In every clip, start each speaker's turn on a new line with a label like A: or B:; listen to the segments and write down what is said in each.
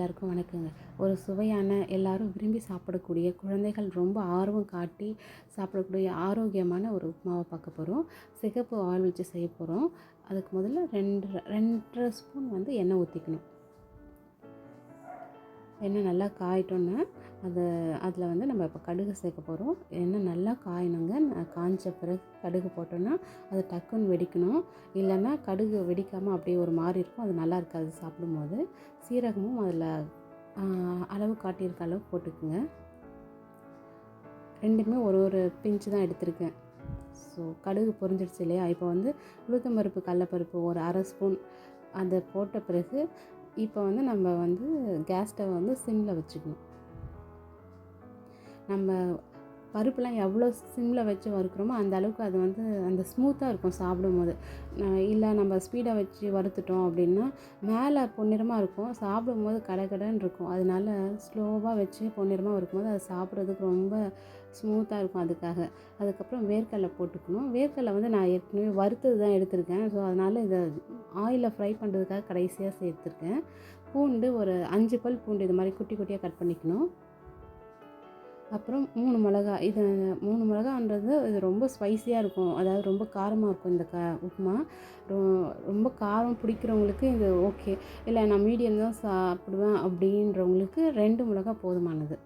A: எல்லாருக்கும் வணக்கங்க. ஒரு சுவையான எல்லாரும் விரும்பி சாப்பிடக்கூடிய குழந்தைகள் ரொம்ப ஆர்வம் காட்டி சாப்பிடக்கூடிய ஆரோக்கியமான ஒரு உப்புமாவை பார்க்க போகிறோம் சிகப்பு ஆயில் வச்சு செய்ய போகிறோம் அதுக்கு முதல்ல ரெண்டு ரெண்டரை ஸ்பூன் வந்து எண்ணெய் ஊற்றிக்கணும் எண்ணெய் நல்லா காயிட்டோன்னே அது அதில் வந்து நம்ம இப்போ கடுகு சேர்க்க போகிறோம் எண்ணெய் நல்லா காயணுங்க. ந- காஞ்ச பிறகு கடுகு போட்டோன்னா அது டக்குன்னு வெடிக்கணும். இல்லைன்னா கடுகு வெடிக்காமல் அப்படியே ஒரு மாதிரி இருக்கும். அது நல்லா இருக்காது சாப்பிடும்போது. சீரகமும் அதில் அளவு காட்டியிருக்க அளவு போட்டுக்குங்க. ரெண்டுமே ஒரு ஒரு பிஞ்சு தான் எடுத்திருக்கேன். ஸோ கடுகு பொரிஞ்சிடுச்சு இல்லையா? இப்போ வந்து உளுத்தம்பருப்பு கடலப்பருப்பு ஒரு அரை ஸ்பூன் அதை போட்ட பிறகு இப்போ வந்து நம்ம வந்து கேஸ் ஸ்டவ் வந்து சிம்மில் வச்சுக்கணும். நம்ம பருப்புலாம் எவ்வளோ சிம்மில் வச்சு வறுக்கிறோமோ அந்த அளவுக்கு அது வந்து அந்த ஸ்மூத்தாக இருக்கும் சாப்பிடும்போது. போது இல்லை நம்ம ஸ்பீடாக வச்சு வறுத்துட்டோம் அப்படின்னா மேலே பொன்னிறமாக இருக்கும். சாப்பிடும்போது கடகடன்னு இருக்கும். அதனால ஸ்லோவாக வச்சு பொன்னிறமாக இருக்கும்போது அது சாப்பிட்றதுக்கு ரொம்ப ஸ்மூத்தாக இருக்கும் அதுக்காக. அதுக்கப்புறம் வேர்க்கடலை போட்டுக்கணும். வேர்க்கடலை வந்து நான் ஏற்கனவே வறுத்தது தான் எடுத்திருக்கேன். ஸோ அதனால் இதை ஆயிலில் ஃப்ரை பண்ணுறதுக்காக கடைசியாக சேர்த்துருக்கேன். பூண்டு ஒரு அஞ்சு பல் பூண்டு இது மாதிரி குட்டி குட்டியாக கட் பண்ணிக்கணும். அப்புறம் மூணு மிளகா. இது மூணு மிளகான்றது இது ரொம்ப ஸ்பைசியாக இருக்கும். அதாவது ரொம்ப காரமாக இருக்கும் இந்த க உப்புமா. ரொ- ரொம்ப காரம் பிடிக்கிறவங்களுக்கு இது ஓகே இல்லை நான் மீடியம் தான் சாப்பிடுவேன் அப்படின்றவங்களுக்கு ரெண்டு மிளகா போதுமானது.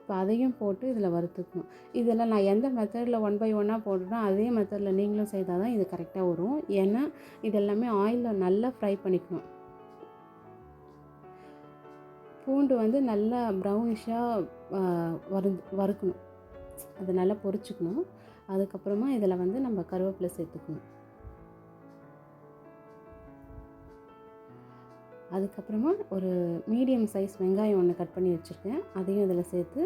A: இப்போ அதையும் போட்டு இதில் வறுத்துக்கணும். இதெல்லாம் நான் எந்த மெத்தடில் ஒன் பை ஒன்னாக போடுறேனோ அதே மெத்தடில் நீங்களும் செய்தால் தான் இது கரெக்டாக வரும். ஏன்னா இதெல்லாமே ஆயிலில் நல்லா ஃப்ரை பண்ணிக்கணும். பூண்டு வந்து நல்லா ப்ரௌனிஷாக வறு வறுக்கணும். அதை நல்லா பொரிச்சுக்கணும். அதுக்கப்புறமா இதில் வந்து நம்ம கருவேப்பிலை சேர்த்துக்கணும். அதுக்கப்புறமா ஒரு மீடியம் சைஸ் வெங்காயம் ஒன்று கட் பண்ணி வச்சுருக்கேன். அதையும் இதில் சேர்த்து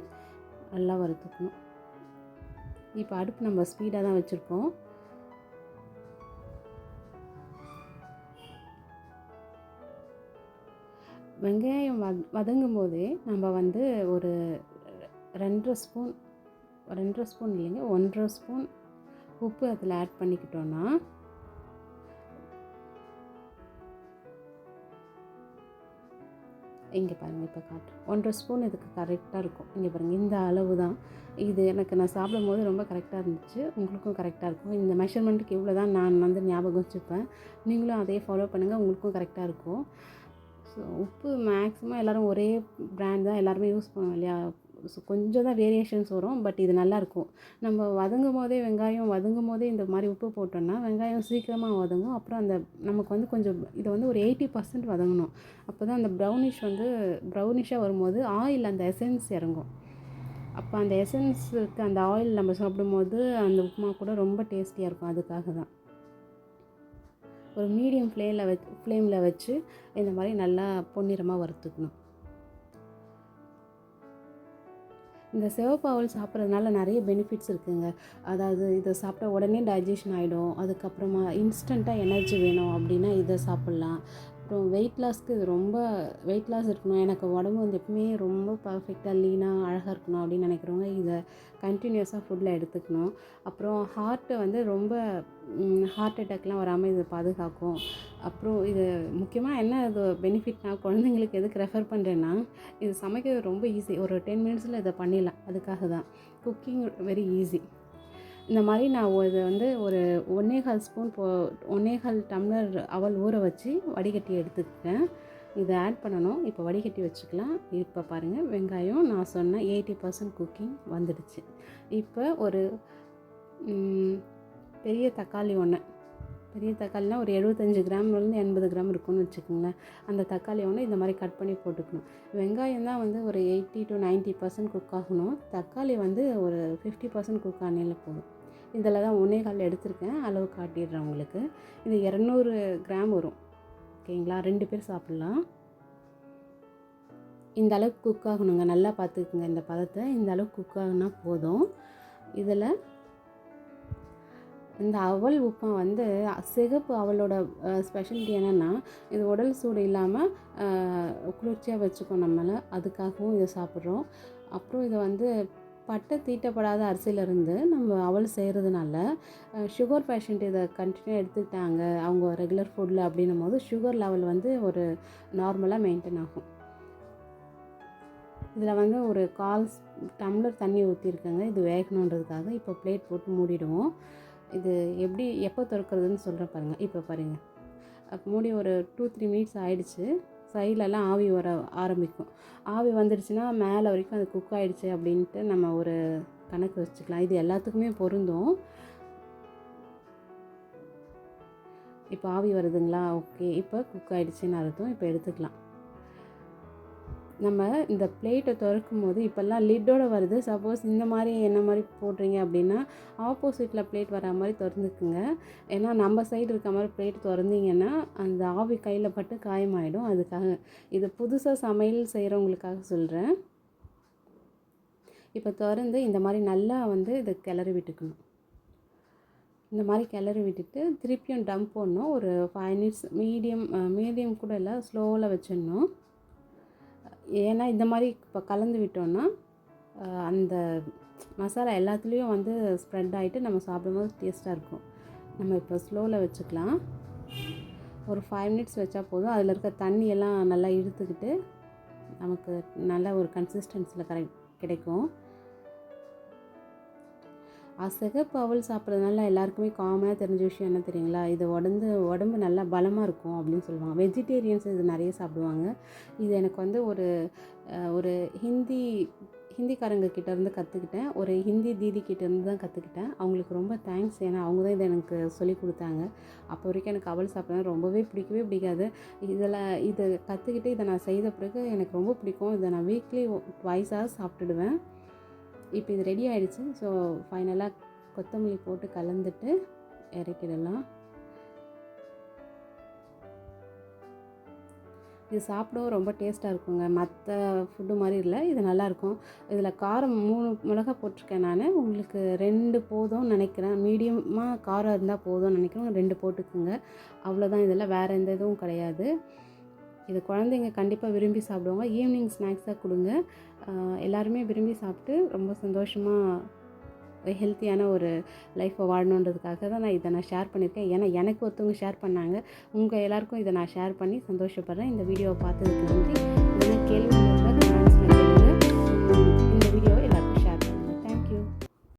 A: நல்லா வறுத்துக்கணும். இப்போ அடுப்பு நம்ம ஸ்பீடாக தான் வச்சுருக்கோம். வெங்காயம் வத வதங்கும் போதே நம்ம வந்து ஒரு ரெண்டரை ஸ்பூன் ரெண்டரை ஸ்பூன் இல்லைங்க ஒன்றரை ஸ்பூன் உப்பு அதில் ஆட் பண்ணிக்கிட்டோன்னா இங்கே பாருங்கள் இப்போ காட்டுறேன் ஒன்றரை ஸ்பூன் இதுக்கு கரெக்டாக இருக்கும். இங்கே பாருங்கள் இந்த அளவு தான். இது எனக்கு நான் சாப்பிடும் போது ரொம்ப கரெக்டாக இருந்துச்சு. உங்களுக்கும் கரெக்டாக இருக்கும். இந்த மெஷர்மெண்ட்டுக்கு இவ்வளோ தான் நான் வந்து ஞாபகம் வச்சுப்பேன். நீங்களும் அதே ஃபாலோ பண்ணுங்கள் உங்களுக்கும் கரெக்டாக இருக்கும். ஸோ உப்பு மேக்ஸிமம் எல்லோரும் ஒரே ப்ராண்ட் தான் எல்லாருமே யூஸ் பண்ணுவோம் இல்லையா? ஸோ கொஞ்சம் தான் வேரியேஷன்ஸ் வரும் பட் இது நல்லாயிருக்கும் நம்ம வதங்கும் போதே வெங்காயம் வதங்கும் போதே இந்த மாதிரி உப்பு போட்டோம்னா வெங்காயம் சீக்கிரமாக வதங்கும். அப்புறம் அந்த நமக்கு வந்து கொஞ்சம் இதை வந்து ஒரு எயிட்டி பர்சன்ட் வதங்கணும். அப்போ தான் அந்த ப்ரௌனிஷ் வந்து ப்ரௌனிஷாக வரும்போது ஆயில் அந்த எசன்ஸ் இறங்கும். அப்போ அந்த எசன்ஸுக்கு அந்த ஆயில் நம்ம சாப்பிடும்போது அந்த உப்புமா கூட ரொம்ப டேஸ்டியாக இருக்கும். அதுக்காக தான். ஒரு மீடியம் ஃப்ளேமில் வச் ஃப்ளேமில் வச்சு இந்த மாதிரி நல்லா பொன்னிறமாக வறுத்துக்கணும். இந்த சிவப்பு அவல் சாப்பிட்றதுனால நிறைய பெனிஃபிட்ஸ் இருக்குங்க. அதாவது இதை சாப்பிட்டா உடனே டைஜஷன் ஆகிடும் அதுக்கப்புறமா இன்ஸ்டண்ட்டாக எனர்ஜி வேணும் அப்படின்னா இதை சாப்பிட்லாம். அப்புறம் வெயிட் லாஸ்க்கு இது ரொம்ப வெயிட் லாஸ் இருக்கணும். எனக்கு உடம்பு வந்து எப்பவுமே ரொம்ப பர்ஃபெக்டாக லீனாக அழகாக இருக்கணும் அப்படின்னு நினைக்கிறவங்க இதை கண்டினியூஸாக ஃபுட்டில் எடுத்துக்கணும். அப்புறம் ஹார்ட்டை வந்து ரொம்ப ஹார்ட் அட்டாக்லாம் வராமல் இதை பாதுகாக்கும். அப்புறம் இது முக்கியமாக என்ன இது பெனிஃபிட்னா குழந்தைங்களுக்கு எதுக்கு ரெஃபர் பண்ணுறேன்னா இது சமைக்கிறது ரொம்ப ஈஸி ஒரு டென் மினிட்ஸில் இதை பண்ணிடலாம். அதுக்காக தான். குக்கிங் வெரி ஈஸி இந்த மாதிரி நான் இதை வந்து ஒரு ஒன்னேகால் ஸ்பூன் போ ஒன்னேகால் டம்ளர் அவல் ஊற வச்சு வடிகட்டி எடுத்துக்கிட்டேன் இதை ஆட் பண்ணணும். இப்போ வடிகட்டி வச்சுக்கலாம். இப்போ பாருங்கள் வெங்காயம் நான் சொன்ன எயிட்டி பர்சன்ட் குக்கிங் வந்துடுச்சு. இப்போ ஒரு பெரிய தக்காளி ஒன்று பெரிய தக்காளினா ஒரு எழுபத்தஞ்சு கிராம்லேருந்து எண்பது கிராம் இருக்கும்னு வச்சுக்கோங்களேன். அந்த தக்காளி ஒன்று இந்த மாதிரி கட் பண்ணி போட்டுக்கணும். வெங்காயம் தான் வந்து ஒரு எயிட்டி டு 90% பர்சன்ட் குக் ஆகணும். தக்காளி வந்து ஒரு ஃபிஃப்டி பர்சன்ட் குக் ஆனாலே போதும். இதில் தான் ஒன்றே கால் எடுத்திருக்கேன். அளவு காட்டிடுறேன் உங்களுக்கு. இது இரநூறு கிராம் வரும். ஓகேங்களா? ரெண்டு பேர் சாப்பிட்லாம். இந்த அளவுக்கு குக் ஆகணுங்க. நல்லா பார்த்துக்குங்க இந்த பதத்தை. இந்த அளவுக்கு குக் ஆகுனா போதும். இதில் இந்த அவல் உப்புமா வந்து சிகப்பு அவளோட ஸ்பெஷாலிட்டி என்னென்னா இது உடல் சூடு இல்லாமல் குளிர்ச்சியாக வச்சுக்கோ நம்மளை. அதுக்காகவும் இதை சாப்பிட்றோம். அப்புறம் இதை வந்து பட்டை தீட்டப்படாத அரிசியிலேருந்து நம்ம அவல் செய்கிறதுனால சுகர் பேஷண்ட் இதை கண்டினியூ எடுத்துக்கிட்டாங்க. அவங்க ரெகுலர் ஃபுட்டில் அப்படின்னும் போது சுகர் லெவல் வந்து ஒரு நார்மலாக மெயின்டைன் ஆகும். இதில் வந்து ஒரு கால் டம்ளர் தண்ணி ஊற்றிருக்கேங்க இது வேகணுன்றதுக்காக இப்போ பிளேட் போட்டு மூடிடுவோம். இது எப்படி எப்போ திறக்கிறதுன்னு சொல்கிறேன் பாருங்கள் இப்போ பாருங்கள் மூடி ஒரு டூ த்ரீ மினிட்ஸ் ஆயிடுச்சு. சைட்லலாம் ஆவி வர ஆரம்பிக்கும். ஆவி வந்துடுச்சுன்னா மேலே வரைக்கும் அது குக் ஆகிடுச்சு அப்படின்ட்டு நம்ம ஒரு கணக்கு வச்சுக்கலாம். இது எல்லாத்துக்குமே பொருந்தும். இப்போ ஆவி வருதுங்களா? ஓகே. இப்போ குக் ஆகிடுச்சின்னு அர்த்தம். இப்போ எடுத்துக்கலாம். நம்ம இந்த பிளேட்டை திறக்கும் போது இப்போல்லாம் லிட்டோட வருது. சப்போஸ் இந்த மாதிரி என்ன மாதிரி போடுறீங்க அப்படின்னா ஆப்போசிட்டில் பிளேட் வர மாதிரி திறந்துக்குங்க. ஏன்னா நம்ம சைடு இருக்க மாதிரி பிளேட் திறந்தீங்கன்னா அந்த ஆவி கையில் பட்டு காயமாயிடும். அதுக்காக இது புதுசாக சமையல் செய்கிறவங்களுக்காக சொல்கிறேன் இப்போ திறந்து இந்த மாதிரி நல்லா வந்து இதை கிளறி விட்டுக்கணும். இந்த மாதிரி கிளறி விட்டுட்டு திருப்பியும் டம்ப் பண்ணணும். ஒரு ஃபைவ் மினிட்ஸ் மீடியம் மீடியம் கூட இல்லை ஸ்லோவில் வச்சிடணும். ஏன்னா இந்த மாதிரி இப்போ கலந்து விட்டோன்னா அந்த மசாலா எல்லாத்துலேயும் வந்து ஸ்ப்ரெட் ஆகிட்டு நம்ம சாப்பிடும்போது டேஸ்ட்டாக இருக்கும். நம்ம இப்போ ஸ்லோவில் வச்சுக்கலாம். ஒரு ஃபைவ் மினிட்ஸ் வச்சா போதும். அதில் இருக்க தண்ணியெல்லாம் நல்லா இழுத்துக்கிட்டு நமக்கு நல்ல ஒரு கன்சிஸ்டன்சியில் கரெக்ட் கிடைக்கும். அசகப்பு அவல் சாப்பிட்றதுனால எல்லாருக்குமே காமனாக தெரிஞ்ச விஷயம் என்ன தெரியுங்களா? இது உடம்பு உடம்பு நல்லா பலமாக இருக்கும் அப்படின்னு சொல்லுவாங்க. வெஜிடேரியன்ஸ் இது நிறைய சாப்பிடுவாங்க. இது எனக்கு வந்து ஒரு ஒரு ஹிந்தி ஹிந்திக்காரங்க கிட்டேருந்து கற்றுக்கிட்டேன் ஒரு ஹிந்தி தீதி கிட்டேருந்து தான் கற்றுக்கிட்டேன் அவங்களுக்கு ரொம்ப தேங்க்ஸ் ஏன்னா அவங்க தான் இதை எனக்கு சொல்லி கொடுத்தாங்க. அப்போ வரைக்கும் எனக்கு அவல் சாப்பிட்றது ரொம்பவே பிடிக்கவே பிடிக்காது. இதில் இதை கற்றுக்கிட்டு இதை நான் செய்த பிறகு எனக்கு ரொம்ப பிடிக்கும். இதை நான் வீக்லி ட்வைஸாக சாப்பிட்டுடுவேன். இப்போ இது ரெடி ஆகிடுச்சு ஸோ ஃபைனலாக கொத்தமல்லி போட்டு கலந்துட்டு இறக்கிடலாம். இது சாப்பிடவும் ரொம்ப டேஸ்ட்டாக இருக்குங்க. மற்ற ஃபுட்டு மாதிரி இல்லை. இது நல்லாயிருக்கும் இதில் காரம் மூணு மிளகா போட்டிருக்கேன் நான். உங்களுக்கு ரெண்டு போதும்னு நினைக்கிறேன். மீடியமாக காரம் இருந்தால் போதும்னு நினைக்கிறேன். ரெண்டு போட்டுக்குங்க. அவ்வளோதான் இதெல்லாம் வேறு எந்த இதுவும் கிடையாது. இது குழந்தைங்க கண்டிப்பாக விரும்பி சாப்பிடுவாங்க. ஈவினிங் ஸ்நாக்ஸாக கொடுங்க. எல்லாருமே விரும்பி சாப்பிட்டு ரொம்ப சந்தோஷமாக ஹெல்த்தியான ஒரு லைஃப்பை வாழணுன்றதுக்காக தான் நான் இதை நான் ஷேர் பண்ணியிருக்கேன். ஏன்னா எனக்கு ஒருத்தவங்க ஷேர் பண்ணாங்க. உங்கள் எல்லாருக்கும் இதை நான் ஷேர் பண்ணி சந்தோஷப்படுறேன். இந்த வீடியோவை பார்த்ததுக்கு நன்றி. கேள்வி.